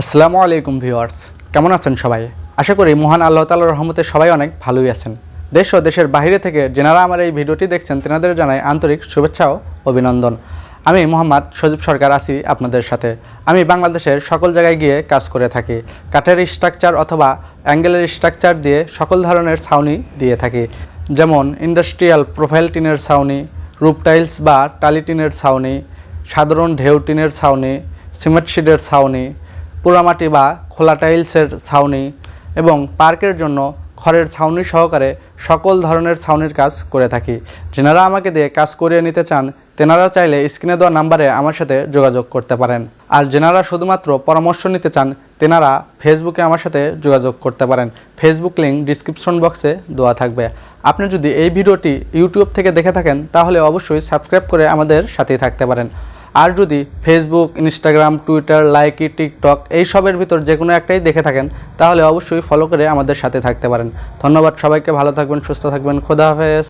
আসসালামু আলাইকুম ভিউয়ার্স। কেমন আছেন সবাই? আশা করি মহান আল্লাহ তালার রহমতে সবাই অনেক ভালোই আছেন। দেশ ও দেশের বাইরে থেকে যেনারা আমার এই ভিডিওটি দেখছেন, তেনাদের জানাই আন্তরিক শুভেচ্ছা ও অভিনন্দন। আমি মোহাম্মদ সজীব সরকার আছি আপনাদের সাথে। আমি বাংলাদেশের সকল জায়গায় গিয়ে কাজ করে থাকি। কাঠের স্ট্রাকচার অথবা অ্যাঙ্গেলের স্ট্রাকচার দিয়ে সকল ধরনের ছাউনি দিয়ে থাকি। যেমন ইন্ডাস্ট্রিয়াল প্রোফাইল টিনের ছাউনি রূপ টাইলস বা টালি টিনের ছাউনি, সাধারণ ঢেউ টিনের ছাউনি সিমেন্ট শিডের ছাউনি পোড়ামাটি বা খোলা টাইলসের ছাউনি এবং পার্কের জন্য খড়ের ছাউনি সহকারে সকল ধরনের ছাউনির কাজ করে থাকি। যেনারা আমাকে দিয়ে কাজ করিয়ে নিতে চান, তেনারা চাইলে স্ক্রিনে দেওয়া নাম্বারে আমার সাথে যোগাযোগ করতে পারেন। আর যেনারা শুধুমাত্র পরামর্শ নিতে চান, তেনারা ফেসবুকে আমার সাথে যোগাযোগ করতে পারেন। ফেসবুক লিঙ্ক ডিসক্রিপশন বক্সে দেওয়া থাকবে। আপনি যদি এই ভিডিওটি ইউটিউব থেকে দেখে থাকেন, তাহলে অবশ্যই সাবস্ক্রাইব করে আমাদের সাথেই থাকতে পারেন। আর যদি Facebook Instagram Twitter Likee TikTok এইসবের ভিতর যে কোনো একটাই দেখে থাকেন, তাহলে অবশ্যই ফলো করে আমাদের সাথে থাকতে পারেন। ধন্যবাদ সবাইকে, ভালো থাকবেন, সুস্থ থাকবেন, খোদা হাফেজ।